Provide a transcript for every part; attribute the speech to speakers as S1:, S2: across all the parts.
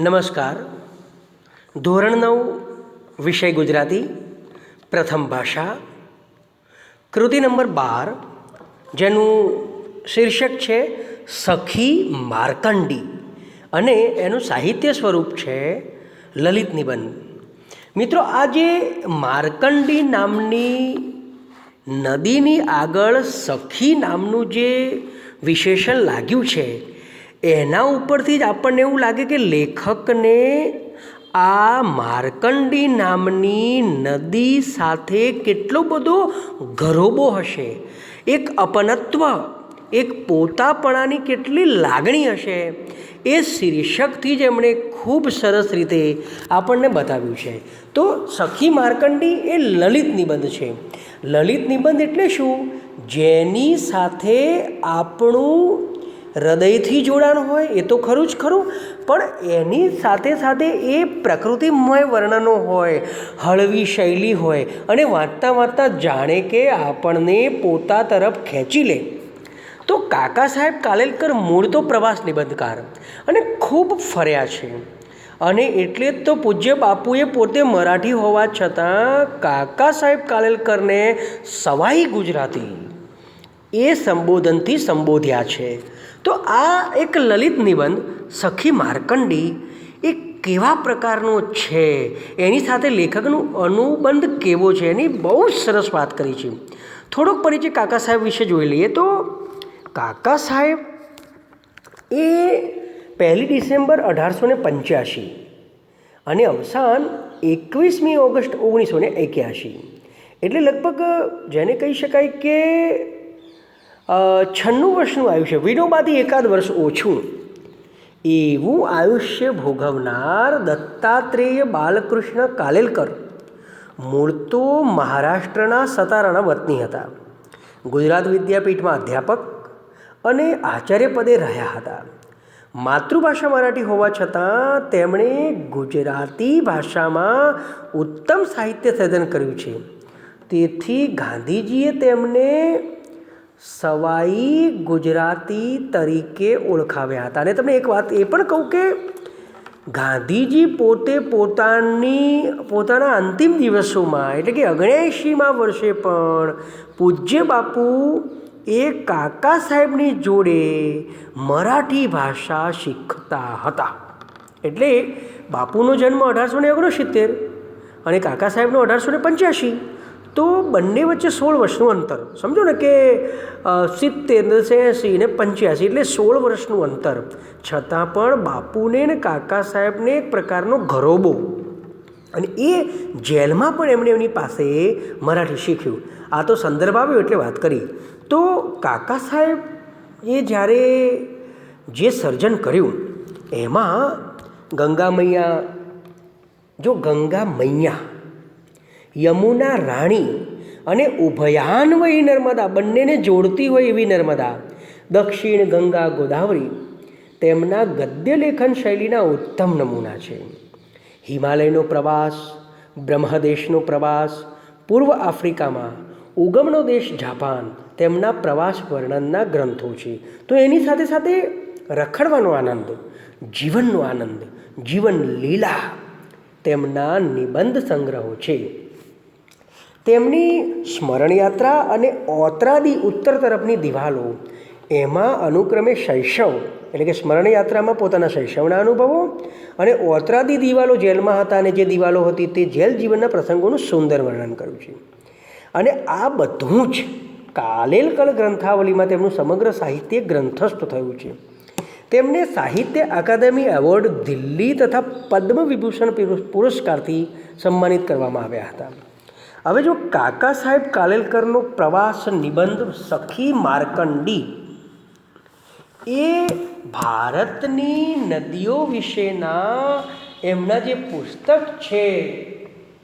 S1: નમસ્કાર. ધોરણ નવ, વિષય ગુજરાતી, પ્રથમ ભાષા. કૃતિ નંબર બાર, જેનું શીર્ષક છે સખી માર્કંડી અને એનું સાહિત્ય સ્વરૂપ છે લલિત નિબંધ. મિત્રો આ જે માર્કંડી નામની નદીની આગળ સખી નામનું જે વિશેષણ લાગ્યું છે એના ઉપરથી જ આપણને એવું લાગે કે લેખકને આ માર્કંડી નામની નદી સાથે કેટલો બધો ગરોબો હશે. એક અપનત્વ, એક પોતાપણાની કેટલી લાગણી હશે. એ શીર્ષકથી જ એમણે ખૂબ સરસ રીતે આપણને બતાવ્યું છે. તો સખી માર્કંડી એ લલિત નિબંધ છે. લલિત નિબંધ એટલે શું? જેની સાથે આપણું હૃદયથી જોડાણ હોય એ તો ખરું જ ખરું, પણ એની સાથે સાથે એ પ્રકૃતિમય વર્ણનો હોય, હળવી શૈલી હોય અને વાંચતા વાંચતા જાણે કે આપણને પોતા તરફ ખેંચી લે. તો કાકા સાહેબ કાલેલકર મૂળ તો પ્રવાસ નિબંધકાર અને ખૂબ ફર્યા છે. અને એટલે જ તો પૂજ્ય બાપુએ પોતે મરાઠી હોવા છતાં કાકા સાહેબ કાલેલકરને સવાઈ ગુજરાતી. એ સંબોધનથી સંબોધ્યા છે. તો આ એક લલિત નિબંધ સખી માર્કંડી એ કેવા પ્રકારનો છે? એની સાથે લેખકનું અનુબંધ કેવો છે? એની બહુ સરસ વાત કરી છે. થોડોક પરિચય કાકા સાહેબ વિશે જોઈ લઈએ તો, કાકા સાહેબ એ પહેલી ડિસેમ્બર અઢારસો ને પંચ્યાસી અને અવસાન એકવીસમી ઓગસ્ટ ઓગણીસો ને એક્યાસી. એટલે લગભગ જેને કહી શકાય કે છન્નું વર્ષનું આયુષ્ય. વિનોબાથી એકાદ વર્ષ ઓછું. એવું આયુષ્ય ભોગવનાર દત્તાત્રેય બાલકૃષ્ણ કાલેલકર મૂળ તો મહારાષ્ટ્રના સતારાના વતની હતા. ગુજરાત વિદ્યાપીઠમાં અધ્યાપક અને આચાર્ય પદે રહ્યા હતા. માતૃભાષા મરાઠી હોવા છતાં તેમણે ગુજરાતી ભાષામાં ઉત્તમ સાહિત્ય સર્જન કર્યું છે. તેથી ગાંધીજીએ તેમને સવાઈ ગુજરાતી તરીકે ઓળખાવ્યા હતા. અને તમને એક વાત એ પણ કહું કે ગાંધીજી પોતે પોતાની, પોતાના અંતિમ દિવસોમાં, એટલે કે અગણ્યાએંશીમાં વર્ષે પણ પૂજ્ય બાપુ એ કાકા સાહેબની જોડે મરાઠી ભાષા શીખતા હતા. એટલે બાપુનો જન્મ અઢારસો ને ઓગણસિત્તેર અને કાકા સાહેબનો અઢારસો ને પંચ્યાસી. તો બંને વચ્ચે સોળ વર્ષનું અંતર. સમજો ને કે સિત્તેર એંસી ને પંચ્યાસી એટલે સોળ વર્ષનું અંતર. છતાં પણ બાપુને ને કાકા સાહેબને એક પ્રકારનો ઘરોબો. અને એ જેલમાં પણ એમણે એમની પાસે મરાઠી શીખ્યું. આ તો સંદર્ભ આવ્યો એટલે વાત કરી. તો કાકા સાહેબ એ જ્યારે જે સર્જન કર્યું, એમાં ગંગા મૈયા, જો ગંગા મૈયા યમુના રાણી અને ઉભયાન્વયી નર્મદા, બંનેને જોડતી હોય એવી નર્મદા. દક્ષિણ ગંગા ગોદાવરી તેમના ગદ્ય લેખન શૈલીના ઉત્તમ નમૂના છે. હિમાલયનો પ્રવાસ, બ્રહ્મદેશનો પ્રવાસ, પૂર્વ આફ્રિકામાં, ઉગમનો દેશ જાપાન તેમના પ્રવાસ વર્ણનના ગ્રંથો છે. તો એની સાથે સાથે રખડવાનો આનંદ, જીવનનો આનંદ જીવન લીલા તેમના નિબંધ સંગ્રહો છે. તેમની સ્મરણયાત્રા અને ઓતરાદી ઉત્તર તરફની દિવાલો, એમાં અનુક્રમે શૈશવ, એટલે કે સ્મરણયાત્રામાં પોતાના શૈશવના અનુભવો અને ઓત્રાદી દિવાલો જેલમાં હતા અને જે દિવાલો હતી તે જેલ જીવનના પ્રસંગોનું સુંદર વર્ણન કર્યું છે. અને આ બધું જ કાલેલકળ ગ્રંથાવલીમાં તેમનું સમગ્ર સાહિત્ય ગ્રંથસ્થ થયું છે. તેમને સાહિત્ય અકાદમી એવોર્ડ દિલ્હી તથા પદ્મ વિભૂષણ પુરસ્કારથી સન્માનિત કરવામાં આવ્યા હતા. હવે જો કાકા સાહેબ કાલેલકરનો પ્રવાસ નિબંધ સખી માર્કંડી, એ ભારતની નદીઓ વિશેના એમના જે પુસ્તક છે,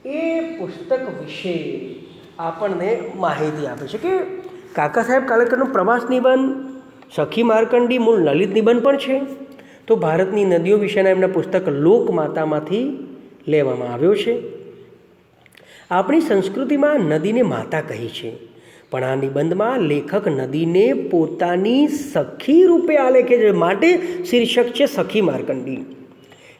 S1: એ પુસ્તક વિશે આપણને માહિતી આપે છે કે કાકા સાહેબ કાલેલકરનો પ્રવાસ નિબંધ, સખી માર્કંડી, મૂળ લલિત નિબંધ પણ છે. તો ભારતની નદીઓ વિશેના એમના પુસ્તક લોકમાતામાંથી લેવામાં આવ્યો છે. આપણી સંસ્કૃતિમાં નદીને માતા કહી છે. પણ આ નિબંધમાં લેખક નદીને પોતાની સખી રૂપે આલેખે છે માટે શીર્ષક છે સખી માર્કંડી.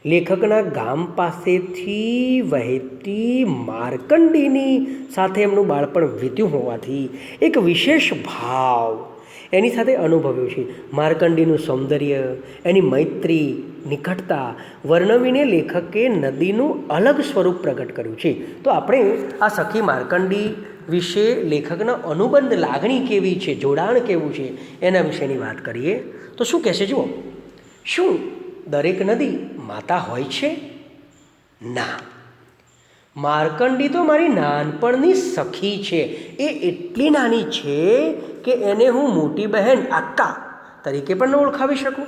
S1: લેખકના ગામ પાસેથી વહેતી માર્કંડીની સાથે એમનું બાળપણ વીત્યું હોવાથી એક વિશેષ ભાવ એની સાથે અનુભવ્યું છે. માર્કંડીનું સૌંદર્ય, એની મૈત્રી, નિકટતા વર્ણવીને લેખકે નદીનું અલગ સ્વરૂપ પ્રગટ કર્યું છે. તો આપણે આ સખી માર્કંડી વિશે લેખકના અનુબંધ લાગણી કેવી છે, જોડાણ કેવું છે, એના વિશેની વાત કરીએ. તો શું કહેશે, જુઓ. શું દરેક નદી માતા હોય છે? ના. માર્કંડી તો મારી નાનપણની સખી છે. એ એટલી નાની છે કે એને હું મોટી બહેન આક્કા તરીકે પણ ન ઓળખાવી શકું.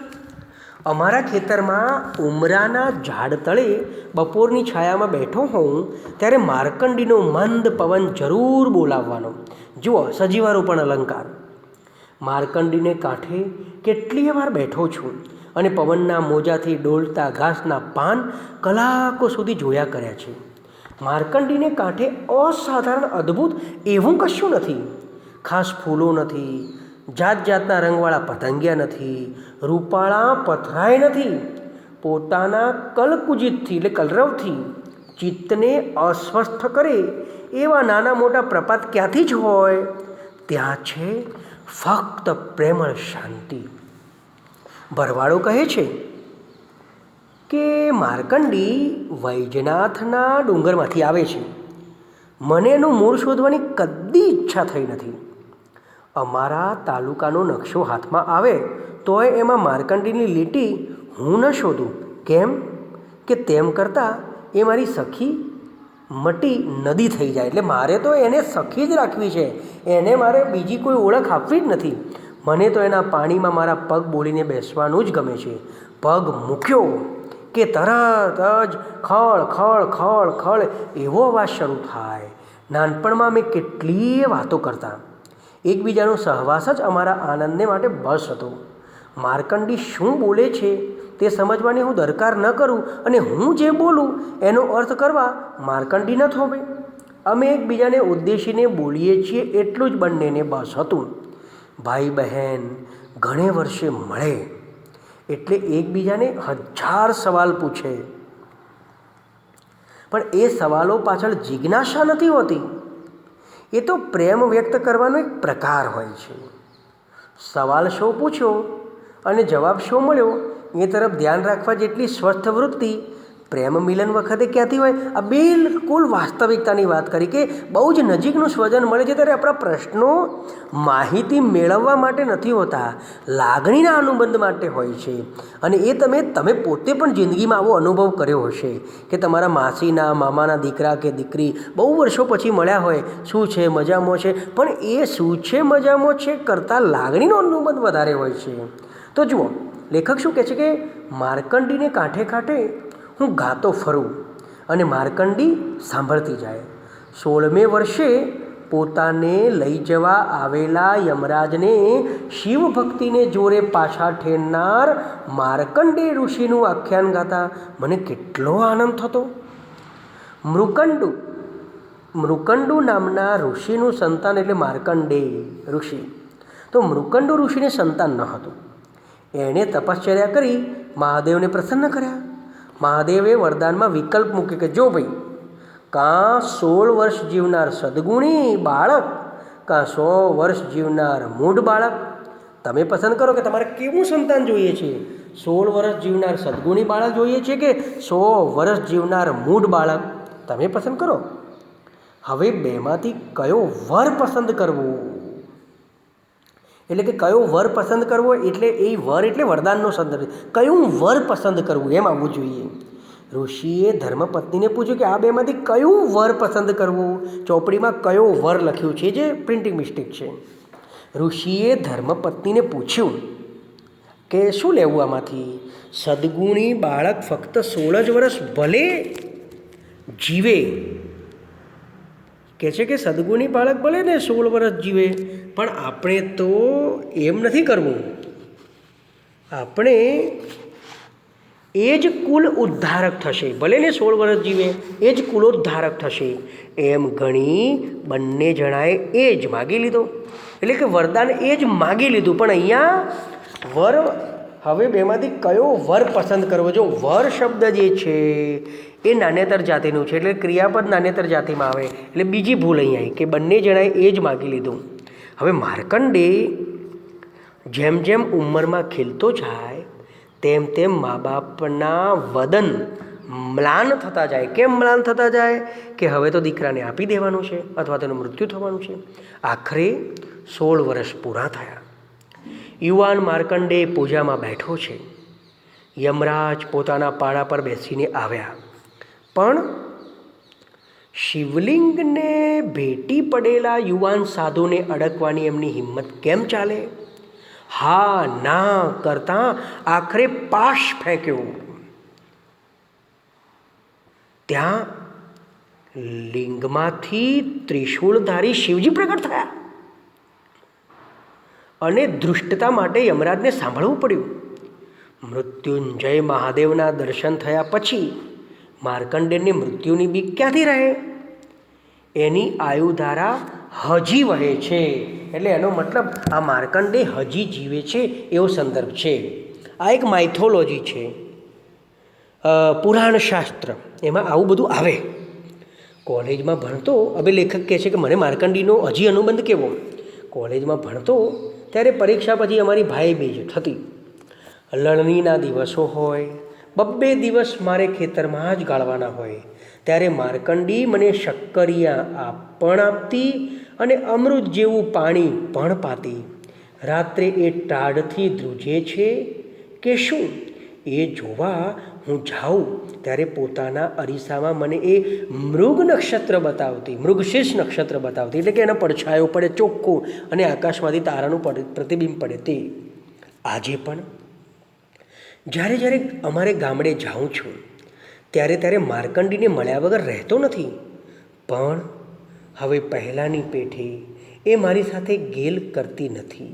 S1: અમારા ખેતરમાં ઉમરાના ઝાડ તળે બપોરની છાયામાં બેઠો હોઉં ત્યારે માર્કંડીનો મંદ પવન જરૂર બોલાવવાનો. જુઓ સજીવારો પણ અલંકાર. માર્કંડીને કાંઠે કેટલીય વાર બેઠો છું અને પવનના મોજાથી ડોલતા ઘાસના પાન કલાકો સુધી જોયા કર્યા છે. માર્કંડીને કાંઠે અસાધારણ અદ્ભુત એવું કશું નથી. ખાસ ફૂલો નથી જાત જાતના રંગવાળા પતંગિયા નથી, રૂપાળા પથરાય નથી. પોતાના કલકુજિતથી એટલે કલરવથી ચિત્તને અસ્વસ્થ કરે એવા નાના મોટા પ્રપાત ક્યાંથી જ હોય? ત્યાં છે ફક્ત પ્રેમળ શાંતિ. ભરવાડો કહે છે કે માર્કંડી વૈજનાથના ડુંગરમાંથી આવે છે. મને એનું મૂળ શોધવાની કદી ઈચ્છા થઈ નથી. અમારા તાલુકાનો નકશો હાથમાં આવે તોય એમાં માર્કંડીની લીટી હું ન શોધું. કેમ? કે તેમ કરતાં એ મારી સખી મટી નદી થઈ જાય. એટલે મારે તો એને સખી જ રાખવી છે. એને મારે બીજી કોઈ ઓળખ આપવી જ નથી. મને તો એના પાણીમાં મારા પગ બોલીને બેસવાનું જ ગમે છે. પગ મૂક્યો. કે તરત જ ખળ ખળ ખળ ખળ એવો અવાજ શરૂ થાય. નાનપણમાં અમે કેટલીય વાતો કરતા. એકબીજાનો સહવાસ જ અમારા આનંદને માટે બસ હતો. માર્કંડી શું બોલે છે તે સમજવાની હું દરકાર ન કરું અને હું જે બોલું એનો અર્થ કરવા માર્કંડી ન થોભે. અમે એકબીજાને ઉદ્દેશીને બોલીએ છીએ એટલું જ બંનેને બસ હતું. ભાઈ બહેન, ઘણે વર્ષે મળે. એટલે એકબીજાને હજાર સવાલ પૂછે. પણ એ સવાલો પાછળ જિજ્ઞાસા નથી હોતી. એ તો પ્રેમ વ્યક્ત કરવાનો એક પ્રકાર હોય છે. સવાલ શો પૂછ્યો અને જવાબ શો મળ્યો એ તરફ ધ્યાન રાખવા જેટલી સ્વસ્થ વૃત્તિ પ્રેમ મિલન વખતે ક્યાંથી હોય, આ બિલકુલ વાસ્તવિકતાની વાત કરી કે બહુ જ નજીકનું સ્વજન મળે છે ત્યારે આપણા પ્રશ્નો માહિતી મેળવવા માટે નથી હોતા, લાગણીના અનુબંધ માટે હોય છે. અને એ તમે તમે પોતે પણ જિંદગીમાં આવો અનુભવ કર્યો હશે કે તમારા માસીના, મામાના દીકરા કે દીકરી બહુ વર્ષો પછી મળ્યા હોય, શું છે, મજામાં છે? પણ એ શું છે, મજામાં છે કરતાં લાગણીનો અનુબંધ વધારે હોય છે. તો જુઓ, લેખક શું કહે છે કે માર્કંડીને કાંઠે કાંઠે હું ગાતો ફરું અને માર્કંડી સાંભળતી જાય. સોળમે વર્ષે પોતાને લઈ જવા આવેલા યમરાજને શિવ ભક્તિને જોરે પાછા ઠેરનાર માર્કંડે ઋષિનું આખ્યાન ગાતા મને કેટલો આનંદ થતો. મૃકંડુ મૃકંડુ નામના ઋષિનું સંતાન એટલે માર્કંડે ઋષિ. તો મૃકંડુ ઋષિને સંતાન ન હતું. એણે તપશ્ચર્યા કરી, મહાદેવને પ્રસન્ન કર્યા. મહાદેવે વરદાનમાં વિકલ્પ મૂક્યો કે જો ભાઈ, કાં સોળ વર્ષ જીવનાર સદગુણી બાળક, કાં સો વર્ષ જીવનાર મૂઢ બાળક, તમે પસંદ કરો કે તમારે કેવું સંતાન જોઈએ છે? સોળ વર્ષ જીવનાર સદગુણી બાળક જોઈએ છે કે સો વર્ષ જીવનાર મૂઢ બાળક? તમે પસંદ કરો. હવે બેમાંથી કયો વર પસંદ કરવો? એટલે કે કયો વર પસંદ કરવો એટલે એ વર એટલે વરદાનનો સંદર્ભ કયું વર પસંદ કરવું એમ આવવું જોઈએ. ઋષિએ ધર્મપત્નીને પૂછ્યું કે આ બેમાંથી કયું વર પસંદ કરવું? ચોપડીમાં કયો વર લખ્યું છે જે પ્રિન્ટિંગ મિસ્ટેક છે. ઋષિએ ધર્મપત્નીને પૂછ્યું કે શું લેવું આમાંથી? સદગુણી બાળક ફક્ત સોળ જ વર્ષ ભલે જીવે કહે છે કે સદગુણી બાળક ભલે ને સોળ વર્ષ જીવે, પણ આપણે તો એમ નથી કરવું. આપણે એ જ કુલ ઉદ્ધારક થશે. ભલે ને સોળ વર્ષ જીવે, એ જ કુલોદ્ધારક થશે. એમ ગણી બંને જણાએ એ જ માગી લીધો. એટલે કે વરદાન એ જ માગી લીધું. પણ અહીંયા વર હવે બેમાંથી કયો વર પસંદ કરવો? જો વર શબ્દ જે છે, એ નાન્યતર જાતિનું છે, એટલે ક્રિયાપદ નાન્યતર જાતિમાં આવે. એટલે બીજી ભૂલ અહીં કે બંને જણાએ એ જ માગી લીધું. હવે માર્કંડે જેમ જેમ ઉંમરમાં ખીલતો જાય, તેમ તેમ મા બાપના વદન મ્લાન થતા જાય. કેમ મ્લાન થતા જાય? કે હવે તો દીકરાને આપી દેવાનું છે, અથવા તેનું મૃત્યુ થવાનું છે. આખરે સોળ વર્ષ પૂરા થયા. યુવાન માર્કંડે પૂજામાં બેઠો છે. યમરાજ પોતાના પાડા પર બેસીને આવ્યા. પણ શિવલિંગને ભેટી પડેલા યુવાન સાધુને અડકવાની એમની હિંમત કેમ ચાલે? હા, ના કરતાં આખરે પાશ ફેંક્યો. ત્યાં લિંગમાંથી ત્રિશૂળધારી શિવજી પ્રગટ થયા. અને ધૃષ્ટતા માટે યમરાજને સાંભળવું પડ્યું. મૃત્યુંજય મહાદેવના દર્શન થયા પછી માર્કંડેયને મૃત્યુની બીક ક્યાંથી રહે? એની આયુધારા હજી વહે છે. એટલે એનો મતલબ આ માર્કંડે હજી જીવે છે એવો સંદર્ભ છે. આ એક માઇથોલોજી છે. પુરાણ શાસ્ત્ર. એમાં આવું બધું આવે. કોલેજમાં ભણતો હવે લેખક કહે છે કે, મને માર્કંડીનો હજી અનુબંધ કેવો? કોલેજમાં ભણતો ત્યારે પરીક્ષા પછી અમારી ભાઈ બીજ થતી. લણણીના દિવસો હોય, બબ્બે દિવસ મારે ખેતરમાં જ ગાળવાના હોય. ત્યારે માર્કંડી મને શક્કરિયા પણ આપતી અને અમૃત જેવું પાણી પણ પાતી. રાત્રે એ ટાઢથી ધ્રુજે છે કે શું? એ જોવા હું જાઉં ત્યારે પોતાના અરીસામાં મને એ મૃગ નક્ષત્ર બતાવતી, મૃગશીર્ષ નક્ષત્ર બતાવતી, એટલે કે એનો પડછાયો પડે, ચોખ્ખો, અને આકાશમાંથી તારાનું પ્રતિબિંબ પડે તે. આજે પણ જ્યારે જ્યારે અમારે ગામડે જાઉં છું, ત્યારે ત્યારે માર્કંડીને મળ્યા વગર રહેતો નથી. પણ હવે પહેલાંની પેઠે એ મારી સાથે ગેલ કરતી નથી.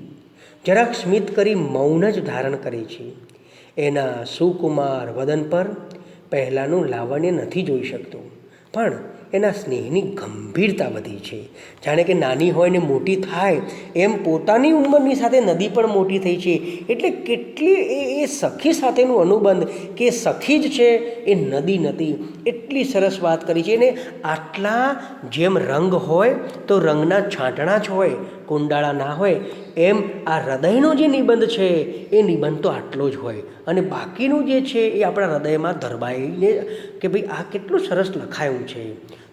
S1: જરાક સ્મિત કરી મૌન જ ધારણ કરે છે. એના સુકુમાર વદન પર પહેલાંનું લાવણ્ય નથી જોઈ શકતો. પણ એના સ્નેહની ગંભીરતા વધી છે. જાણે કે નાની હોય ને મોટી થાય, એમ પોતાની ઉંમરની સાથે નદી પણ મોટી થઈ છે. એટલે કેટલી એ એ સખી સાથેનું અનુબંધ કે સખી જ છે એ નદી નથી. એટલી સરસ વાત કરી છે. અને આટલા જેમ રંગ હોય, તો રંગના છાંટણા જ હોય, કુંડાળા ના હોય, એમ આ હૃદયનો જે નિબંધ છે, એ નિબંધ તો આટલો જ હોય. અને બાકીનું જે છે, એ આપણા હૃદયમાં ધરબાઈને કે ભાઈ આ કેટલું સરસ લખાયું છે.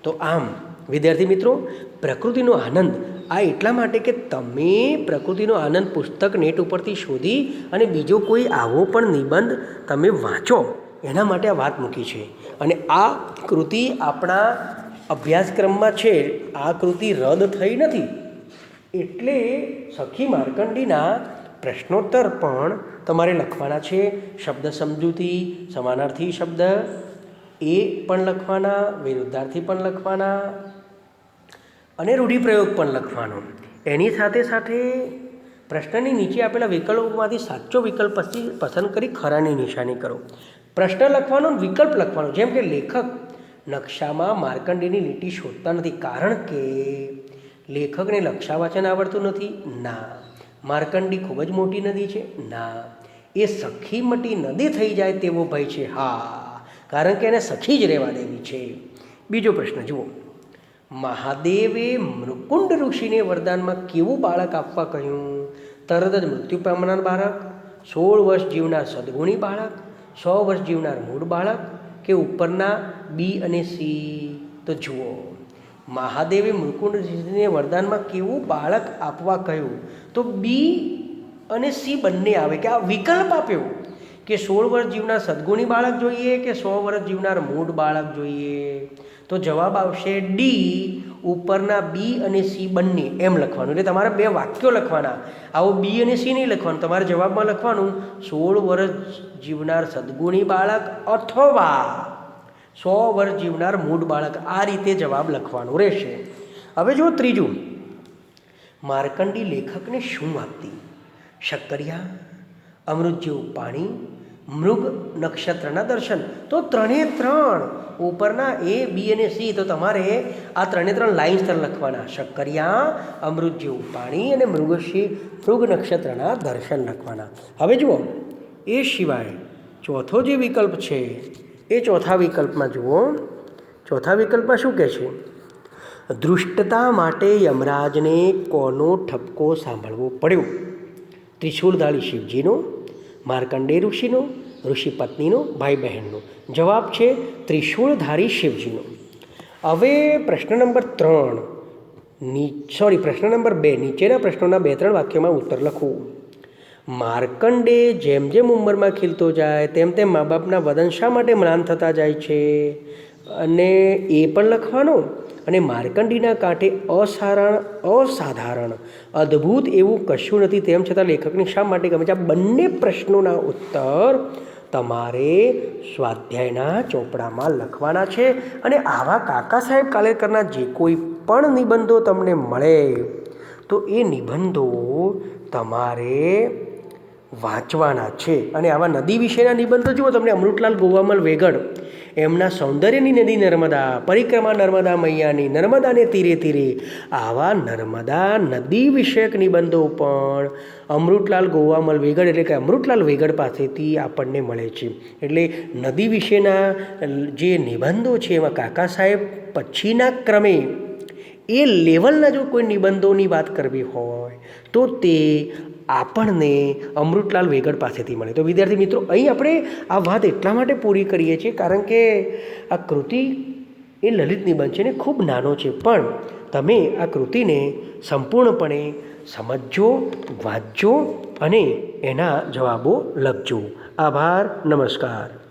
S1: તો આમ, વિદ્યાર્થી મિત્રો, પ્રકૃતિનો આનંદ આ એટલા માટે કે તમે પ્રકૃતિનો આનંદ પુસ્તક નેટ ઉપરથી શોધી અને બીજો કોઈ આવો પણ નિબંધ તમે વાંચો, એના માટે આ વાત મૂકી છે. અને આ કૃતિ આપણા અભ્યાસક્રમમાં છે, આ કૃતિ રદ થઈ નથી. એટલે સખી માર્કંડીના પ્રશ્નોત્તર પણ તમારે લખવાના છે. શબ્દ સમજૂતી, સમાનાર્થી શબ્દ એ પણ લખવાના, વિરુદ્ધાર્થી પણ લખવાના અને રૂઢિપ્રયોગ પણ લખવાનો. એની સાથે સાથે પ્રશ્નની નીચે આપેલા વિકલ્પોમાંથી સાચો વિકલ્પ પછી પસંદ કરી ખરાની નિશાની કરો. પ્રશ્ન લખવાનો વિકલ્પ લખવાનો, જેમ કે લેખક નકશામાં માર્કંડીની લીટી શોધતા નથી. કારણ કે લેખકને લક્ષા વાંચન આવડતું નથી. ના માર્કંડી ખૂબ જ મોટી નદી છે. ના, એ સખી મટી નદી થઈ જાય તેવો ભય છે. હા. કારણ કે એને સખી જ રહેવા દેવી છે. બીજો પ્રશ્ન, જુઓ. મહાદેવે મૃકુંડ ઋષિને વરદાનમાં કેવું બાળક આપવા કહ્યું? તરત જ મૃત્યુ પામનાર બાળક, સોળ વર્ષ જીવનાર સદગુણી બાળક, સો વર્ષ જીવનાર મૂળ બાળક કે ઉપરના બી અને સી? તો જુઓ. મહાદેવે મૃકુંડ ઋષિને વરદાનમાં કેવું બાળક આપવા કહ્યું? તો બી અને સી બંને આવે કે આ વિકલ્પ આપ્યો. કે સોળ વર્ષ જીવનાર સદગુણી બાળક જોઈએ કે સો વર્ષ જીવનાર મૂળ બાળક જોઈએ? તો જવાબ આવશે ડી ઉપરના બી અને સી બંને એમ લખવાનું. એટલે તમારે બે વાક્યો લખવાના. આવો બી અને સી નહીં લખવાનું. તમારે જવાબમાં લખવાનું, સોળ વર્ષ જીવનાર સદગુણી બાળક અથવા સો વર્ષ જીવનાર મૂળ બાળક. આ રીતે જવાબ લખવાનો રહેશે. હવે જો ત્રીજું. માર્કંડી લેખકને શું આપતી? શક્કરિયા અમૃત જેવું પાણી, મૃગ નક્ષત્રના દર્શન. તો ત્રણે ત્રણ ઉપરના એ, બી અને સી, તો તમારે આ ત્રણે ત્રણ લાઇન્સ તર લખવાના. શક્કરિયા અમૃત જેવું પાણી અને મૃગશી, મૃગ નક્ષત્રના દર્શન લખવાના. હવે જુઓ, એ સિવાય ચોથો જે વિકલ્પ છે, એ ચોથા વિકલ્પમાં જુઓ. ચોથા વિકલ્પમાં શું કહે છે? દૃષ્ટતા માટે યમરાજને કોનો ઠપકો સાંભળવો પડ્યો? ત્રિશૂળધારી શિવજીનો માર્કંડે ઋષિનો ઋષિ પત્નીનો ભાઈ બહેનનો જવાબ છે ત્રિશૂળધારી શિવજીનો. હવે પ્રશ્ન નંબર ત્રણ. ની સોરી પ્રશ્ન નંબર બે. નીચેના પ્રશ્નોના બે, ત્રણ વાક્યોમાં ઉત્તર લખવું માર્કંડે જેમ જેમ ઉંમરમાં ખીલતો જાય, તેમ તેમ મા બાપના વદન શા માટે મ્લાન થતા જાય છે? અને એ પણ લખવાનો. અને માર્કંડીના કાંઠે અસારણ, અસાધારણ, અદ્ભુત એવું કશું નથી. તેમ છતાં લેખકને શા માટે ગમે છે? આ બંને પ્રશ્નોના ઉત્તર તમારે સ્વાધ્યાયના ચોપડામાં લખવાના છે. અને આવા કાકા સાહેબ કાલેકરના જે કોઈ પણ નિબંધો તમને મળે, તો એ નિબંધો તમારે વાંચવાના છે. અને આવા નદી વિશેના નિબંધો જુઓ, તમને અમૃતલાલ ગોવામલ વેગડ, એમના સૌંદર્યની નદી નર્મદા, પરિક્રમા નર્મદા મૈયાની નર્મદાને તીરે તીરે, આવા નર્મદા નદી વિષયક નિબંધો પણ અમૃતલાલ ગોવામલ વેગડ, એટલે કે અમૃતલાલ વેગડ પાસેથી આપણને મળે છે. એટલે નદી વિશેના જે નિબંધો છે એમાં કાકા સાહેબ, પછીના ક્રમે એ લેવલના જો કોઈ નિબંધોની વાત કરવી હોય, તો તે આપણને અમૃતલાલ વેગડ પાસેથી મળે. તો વિદ્યાર્થી મિત્રો, અહીં આપણે આ વાત એટલા માટે પૂરી કરીએ છીએ કારણ કે આ કૃતિ એ લલિત નિબંધ છે ને ખૂબ નાનો છે. પણ તમે આ કૃતિને સંપૂર્ણપણે સમજજો, વાંચજો અને એના જવાબો લખજો. આભાર, નમસ્કાર.